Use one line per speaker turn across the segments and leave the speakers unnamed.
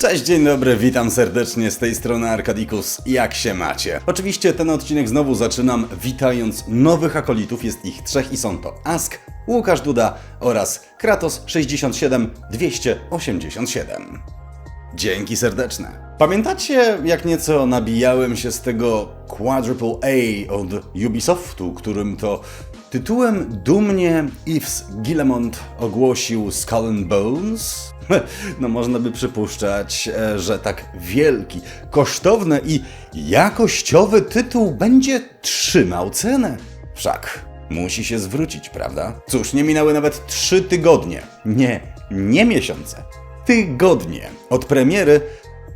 Cześć, dzień dobry, witam serdecznie z tej strony Arkadikus. Jak się macie? Oczywiście ten odcinek znowu zaczynam witając nowych akolitów, jest ich trzech i są to Ask, Łukasz Duda oraz Kratos 67 287. Dzięki serdeczne. Pamiętacie, jak nieco nabijałem się z tego Quadruple A od Ubisoftu, którym to tytułem dumnie Yves Guillemont ogłosił Skull and Bones? No można by przypuszczać, e, że tak wielki, kosztowny i jakościowy tytuł będzie trzymał cenę. Wszak musi się zwrócić, prawda? Cóż, nie minęły nawet trzy tygodnie. Nie, nie miesiące tygodnie od premiery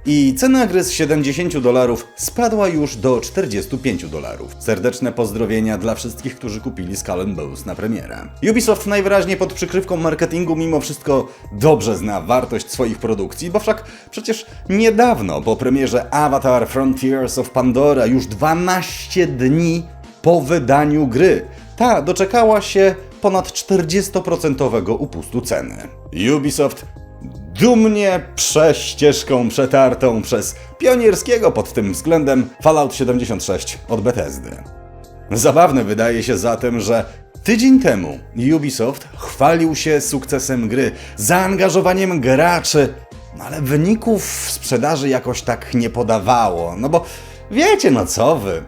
i cena gry z 70 dolarów spadła już do 45 dolarów. Serdeczne pozdrowienia dla wszystkich, którzy kupili Skull Bones na premierę. Ubisoft najwyraźniej pod przykrywką marketingu mimo wszystko dobrze zna wartość swoich produkcji, bo wszak przecież niedawno po premierze Avatar Frontiers of Pandora, już 12 dni po wydaniu gry, ta doczekała się ponad 40% upustu ceny. Ubisoft dumnie prześcieżką przetartą przez pionierskiego pod tym względem Fallout 76 od Bethesdy. Zabawne wydaje się zatem, że tydzień temu Ubisoft chwalił się sukcesem gry, zaangażowaniem graczy, no ale wyników sprzedaży jakoś tak nie podawało, no bo wiecie no co wy,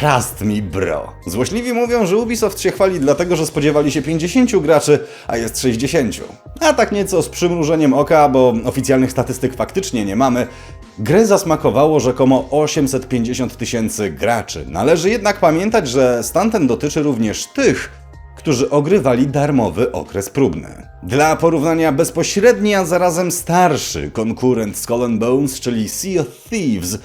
Trust me, bro. Złośliwi mówią, że Ubisoft się chwali dlatego, że spodziewali się 50 graczy, a jest 60. A tak nieco z przymrużeniem oka, bo oficjalnych statystyk faktycznie nie mamy, grę zasmakowało rzekomo 850 tysięcy graczy. Należy jednak pamiętać, że stan ten dotyczy również tych, którzy ogrywali darmowy okres próbny. Dla porównania bezpośredni, a zarazem starszy konkurent Skull Bones, czyli Sea of Thieves,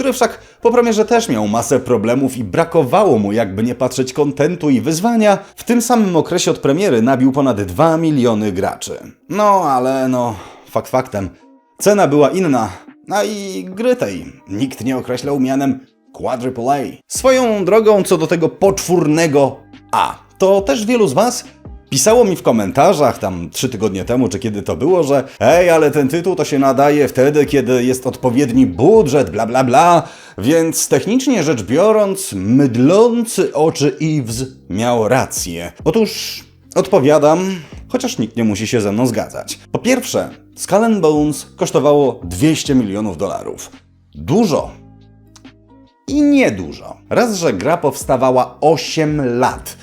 który wszak po premierze też miał masę problemów i brakowało mu, jakby nie patrzeć, kontentu i wyzwania, w tym samym okresie od premiery nabił ponad 2 miliony graczy. No, ale no, fakt faktem, cena była inna, a i gry tej nikt nie określał mianem Quadruple A. Swoją drogą co do tego poczwórnego A, to też wielu z Was Pisało mi w komentarzach tam trzy tygodnie temu, czy kiedy to było, że ej, ale ten tytuł to się nadaje wtedy, kiedy jest odpowiedni budżet, bla bla bla, więc technicznie rzecz biorąc, mydlący oczy Eves miał rację. Otóż odpowiadam, chociaż nikt nie musi się ze mną zgadzać. Po pierwsze, Skull Bones kosztowało 200 milionów dolarów. Dużo. I niedużo. Raz, że gra powstawała 8 lat.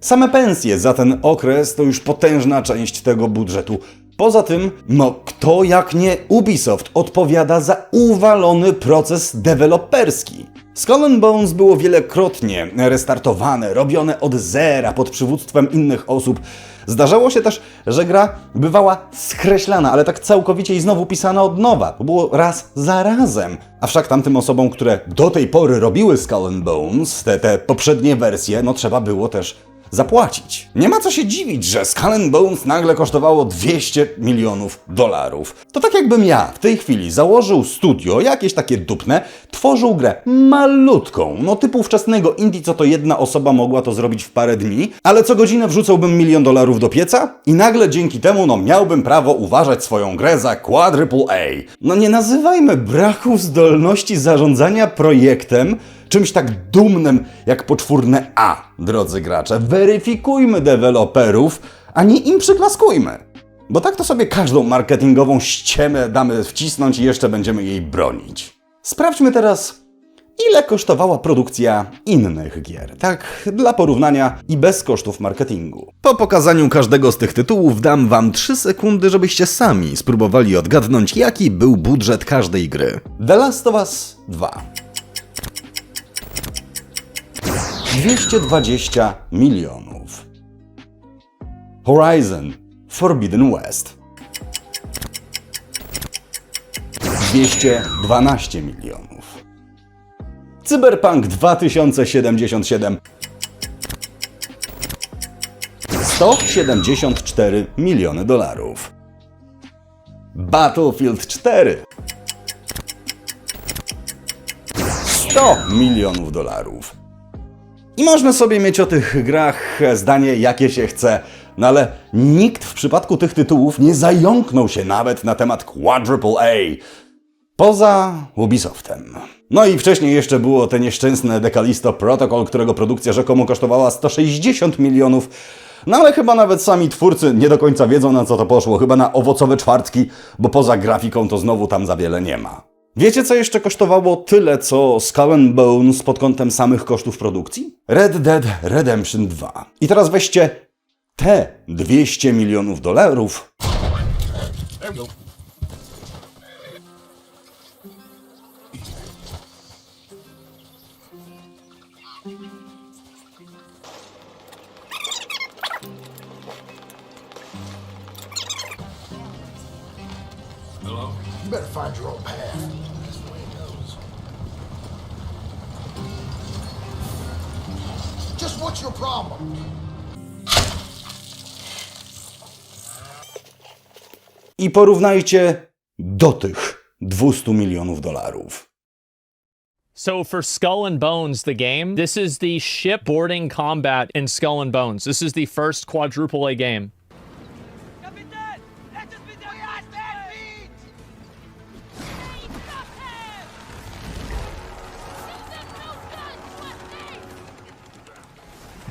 Same pensje za ten okres to już potężna część tego budżetu. Poza tym, no kto jak nie Ubisoft odpowiada za uwalony proces deweloperski. Skull and Bones było wielokrotnie restartowane, robione od zera pod przywództwem innych osób. Zdarzało się też, że gra bywała skreślana, ale tak całkowicie i znowu pisana od nowa. To było raz za razem. A wszak tamtym osobom, które do tej pory robiły Skull and Bones, te, te poprzednie wersje, no trzeba było też zapłacić. Nie ma co się dziwić, że Skull Bones nagle kosztowało 200 milionów dolarów. To tak jakbym ja w tej chwili założył studio, jakieś takie dupne, tworzył grę malutką, no typu wczesnego indie, co to jedna osoba mogła to zrobić w parę dni, ale co godzinę wrzucałbym milion dolarów do pieca i nagle dzięki temu no miałbym prawo uważać swoją grę za quadruple A. No nie nazywajmy braku zdolności zarządzania projektem czymś tak dumnym jak poczwórne A, drodzy gracze. Weryfikujmy deweloperów, a nie im przyklaskujmy. Bo tak to sobie każdą marketingową ściemę damy wcisnąć i jeszcze będziemy jej bronić. Sprawdźmy teraz, ile kosztowała produkcja innych gier. Tak, dla porównania i bez kosztów marketingu. Po pokazaniu każdego z tych tytułów dam wam 3 sekundy, żebyście sami spróbowali odgadnąć, jaki był budżet każdej gry. The Last of Us 2. 220 milionów. Horizon Forbidden West 212 milionów. Cyberpunk 2077 174 miliony dolarów. Battlefield 4 100 milionów dolarów. I można sobie mieć o tych grach zdanie jakie się chce, no ale nikt w przypadku tych tytułów nie zająknął się nawet na temat Quadruple A. Poza Ubisoftem. No i wcześniej jeszcze było te nieszczęsne Decalisto Protocol, którego produkcja rzekomo kosztowała 160 milionów. No ale chyba nawet sami twórcy nie do końca wiedzą na co to poszło. Chyba na owocowe czwartki, bo poza grafiką to znowu tam za wiele nie ma. Wiecie co jeszcze kosztowało tyle co Skull and Bones pod kątem samych kosztów produkcji? Red Dead Redemption 2. I teraz weźcie te 200 milionów dolarów
You better find your own path. That's the way it goes. Just what's your problem?
i porównajcie do tych 200 milionów dolarów.
So for Skull and Bones, the game, this is the shipboarding combat in Skull and Bones. This is the first quadruple A game.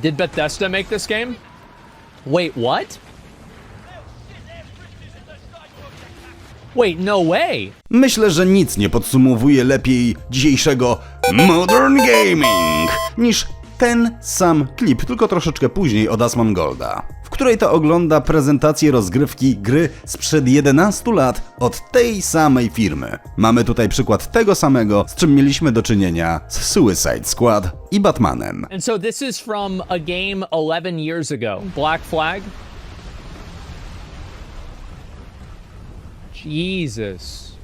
Did Bethesda make this game? Wait, what? Wait, no way.
Myślę, że nic nie podsumowuje lepiej dzisiejszego Modern Gaming niż ten sam klip, tylko troszeczkę później od Asmongolda, w której to ogląda prezentację rozgrywki gry sprzed 11 lat od tej samej firmy. Mamy tutaj przykład tego samego, z czym mieliśmy do czynienia z Suicide Squad i Batmanem.
And so this is from a game 11 years ago. Black Flag. Jesus.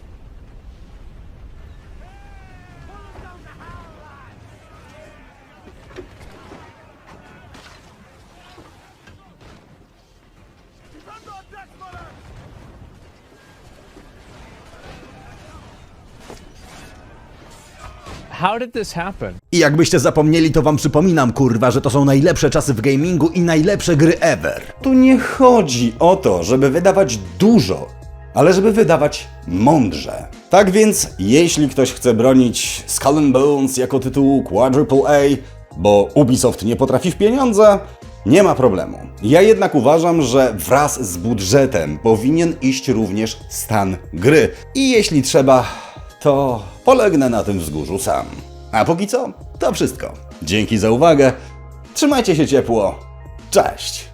How did this happen?
I jakbyście zapomnieli, to wam przypominam, kurwa, że to są najlepsze czasy w gamingu i najlepsze gry ever. Tu nie chodzi o to, żeby wydawać dużo, ale żeby wydawać mądrze. Tak więc, jeśli ktoś chce bronić Skull and Bones jako tytułu Quadruple A, bo Ubisoft nie potrafi w pieniądze, nie ma problemu. Ja jednak uważam, że wraz z budżetem powinien iść również stan gry. I jeśli trzeba, to polegnę na tym wzgórzu sam. A póki co, to wszystko. Dzięki za uwagę. Trzymajcie się ciepło. Cześć!